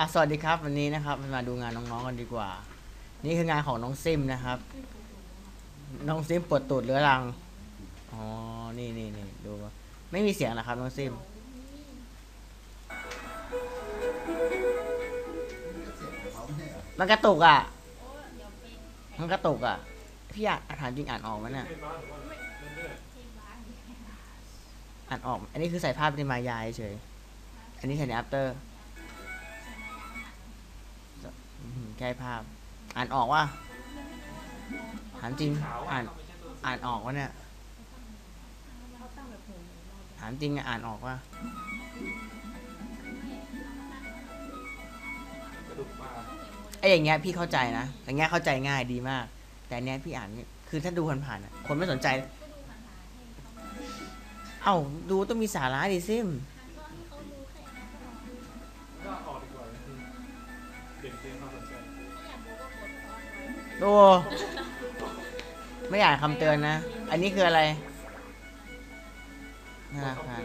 อะสวัสดีครับวันนี้นะครับมาดูงานน้องๆกันดีกว่า นี่คืองานของน้องซิมนะครับ น้องซิมปวดตูดเรื้อรังอ๋อนี่นี่นี่ดูไม่มีเสียงนะครับน้องซิมมันกระตุกอะมันกระตุกอะพี่อ่านถามจริงอ่านออกไหมเนี่ยอ่านออก อันนี้คือใส่ภาพในมายายเฉยอันนี้ใส่ในอัปเตอร์ แก้ภาพ อ่านออกว่าถามจริง อ่าน อ่านออกวะเนี่ยถามจริงอ่านออกว่าไอ้อย่างเงี้ยพี่เข้าใจนะอย่างเงี้ยเข้าใจง่ายดีมาก แต่เนี้ยพี่อ่านเนี่ยคือถ้าดูผ่านๆคนไม่สนใจ เอ้าดูต้องมีสาระดิซิมก็ออกดีกว่าเด็กเรียนความสนใจ ดู ไม่อ่านคำเตือนนะ อันนี้คืออะไรธนาคาร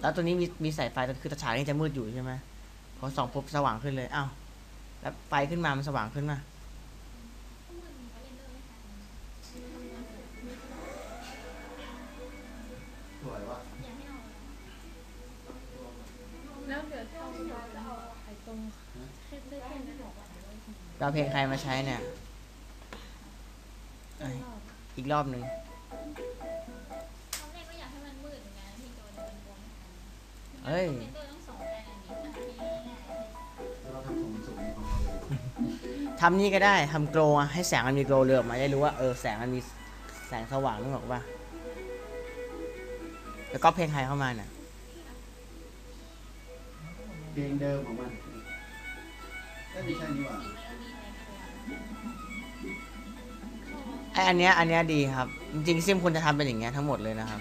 แล้วตัวนี้มีมีสายไฟคือตาฉายนี่จะมืดอยู่ใช่ไหมพอส่องปุ๊บสว่างขึ้นเลย อ้าว แล้วไฟขึ้นมา มันสว่างขึ้นมา แล้วเดี๋ยวถ้าเราจะเอาไอ้ตรงเส้นเส้นที่บอกว่าเราเพลงใครมาใช้เนี่ยเอ้ยอีกรอบหนึ่งตอนแรกก็อยากให้มันมืดเหมือนกันพี่โจแต่มันกลัวไม่ทันเอ้ยเซนเตอร์ต้องส่งแค่นั้นนี้ค่ะที่ง่ายแล้วเราทำสูงสูงในของเราเลยทำนี่ก็ได้ ทำโกลอะให้แสงมันมีโกลเรืองออกมาได้รู้ว่าเออแสงมันมีแสงสว่างนึกออกปะแล้วก็เพลงใครเข้ามาเนี่ย เพลงเดิมของมันไม่ใช่นี่หว่าไออันเนี้ยอันเนี้ยดีครับ จริงๆซิมควรจะทำเป็นอย่างเงี้ยทั้งหมดเลยนะครับ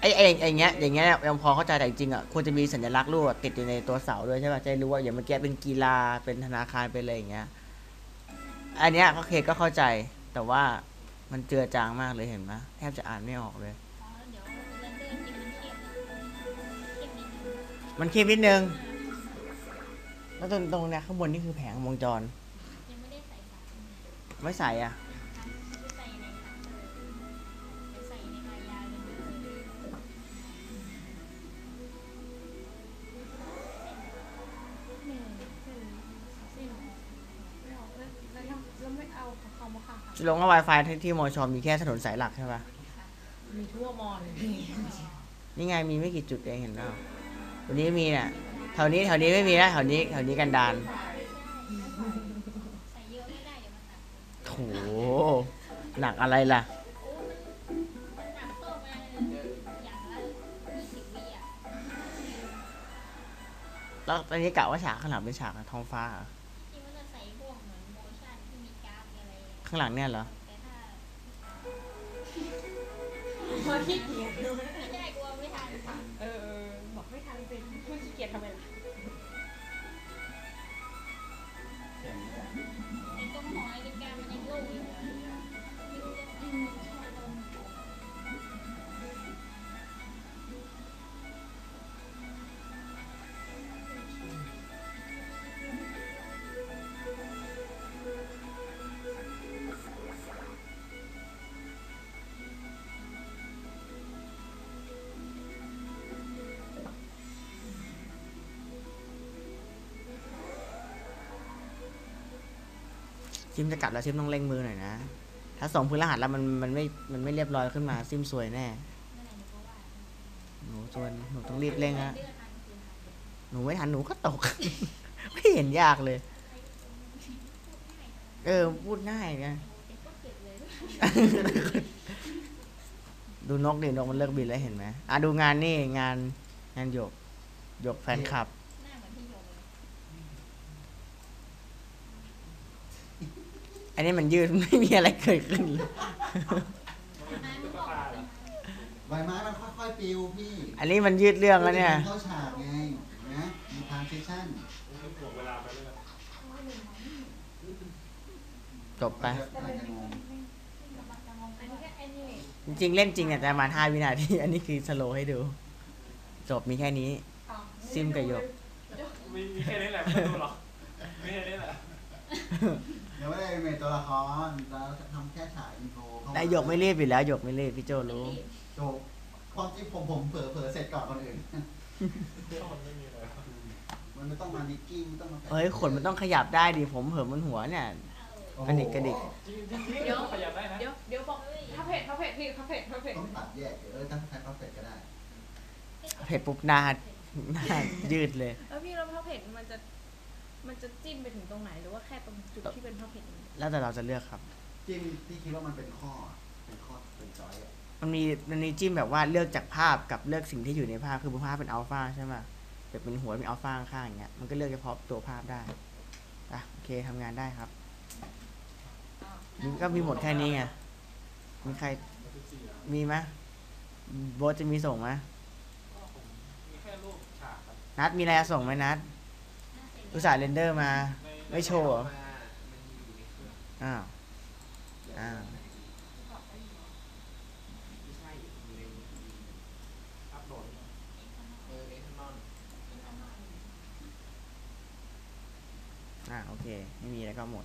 ไอไออย่างเงี้ยอย่างเงี้ยยังพอเข้าใจแต่จริงๆอะควรจะมีสัญลักษณ์รูปอะติดอยู่ในตัวเสาด้วยใช่ป่ะจะได้รู้ว่าอย่างเมื่อกี้เป็นกีฬาเป็นธนาคารเป็นอะไรอย่างเงี้ยอันเนี้ยโอเคก็เข้าใจแต่ว่ามันเจือจางมากเลยเห็นไหมแทบจะอ่านไม่ออกเลย มันเข้มนิดนึง แล้วตรงตรงเนี้ยข้างบนนี่คือแผงวงจร ยังไม่ได้ใส่สารไม่ใส่อะ ใส่ในคัตเตอร์เดี๋ยใส่ในมายาเลยหนึ่งเส้นเส้นไม่เอาแล้วแล้วแล้วไม่เอาของเขามาค่ะค่ะลงว่า Wi-Fi ที่ที่มอชอมีแค่ถนนสายหลักใช่ปะมีทั่วมอเลยนี่ไงมีไม่กี่จุดเองเห็นเปล่า ตรงนี้มีน่ะแถวนี้แถวนี้ไม่มีนะแถวนี้แถวนี้กันดานโหหนักอะไรล่ะ แล้วตอนนี้กะว่าฉากข้างหลังเป็นฉากท้องฟ้าเหรข้างหลังเนี่ยเหรอพอที่เกีย พูดขี้เซิมจะกลับแล้วซิมต้องเร่งมือหน่อยนะ ถ้าส่งพื้นรหัสแล้วมันมันไม่ มันไม่เรียบร้อยขึ้นมาซิมซวยแน่ หนูก็ว่าหนูหนูต้องรีบเร่งฮะ หนูไม่ทันหนูก็ตก ไม่เห็นยากเลย เออ พูดง่ายนะเก็บก็เก็บเลยดูนกดินกมันเลิกบินแล้วเห็นไหมอะดูงานนี่งานงานหยกหยกแฟนคลับ หน้าเหมือนพี่หยกเลย อันนี้มันยืดไม่มีอะไรเกิดขึ้นเลยตุ๊กตาเหรอใบไม้มันค่อยๆปลิวพี่อันนี้มันยืดเรื่องแล้วเนี่ยเข้าฉากไงนะมีทางเซสชั่นนี่ถ่วงเวลาไปเรื่อยจบไปอาจจะงงอันนี้ก็อันนี้จริงๆ เล่นจริงเนี่ยจะประมาณ 5 วินาที อันนี้คือสโลว์ให้ดู จบมีแค่นี้อ้าวซิมกับหยกมีมีแค่นี้แหละไม่ต้องดูหรอกมีแค่นี้แหละเดี๋ ยวไม่ได้เมทตัวละครเราทำแค่ฉากอินโทรเข้ามาแต่หยกไม่รีบอยู่แล้วหยกไม่รีบพี่โจรู้โจกความจริงผมผมเผลอเผลอเสร็จก่อนคนอื่นถ้ามันไม่มีอะไรมันไม่ต้องมาดิกกิ้งไม่ต้องมาแปะเฮ้ยขนมันต้องขยับได้ดิผมเหิมบนหัวเนี่ยกระดิกกระดิก จริงจริงจริงขยับได้นะเดี๋ยวเดี๋ยวบอกถ้าเพจถ้าเพจพี่ถ้าเพจถ้าเพจต้องตัดแยกเออตั้งใช้พับเฟตก็ได้ เผ็ดปุ๊บหน้าหน้ายืดเลยแล้วพี่แล้วถ้าเพจมันจะ มันจะจิ้มไปถึงตรงไหนหรือว่าแค่ตรงจุดที่เป็นพระเพจแล้วแต่เราจะเลือกครับ จิ้มที่คิดว่ามันเป็นข้อเป็นข้อเป็นจอยอะมันมีมันมีจิ้มแบบว่าเลือกจากภาพกับเลือกสิ่งที่อยู่ในภาพคือภาพเป็นอัลฟาใช่ไหมแบบเป็นหัวเป็นอัลฟาข้างๆอย่างเงี้ยมันก็เลือกเฉพาะตัวภาพได้อะโอเคทำงานได้ครับนี่ก็มีหมดแค่นี้ไงมีใครมันคือสี่อะมีไหมโบทจะมีส่งไหมก็ผมมีแค่รูปฉากครับนัดมีอะไรจะส่งไหมนัด อุตส่าห์เรนเดอร์มา ไม่โชว์เหรออ้าวอ้าวอ่าโอเค ไม่มีแล้วก็หมด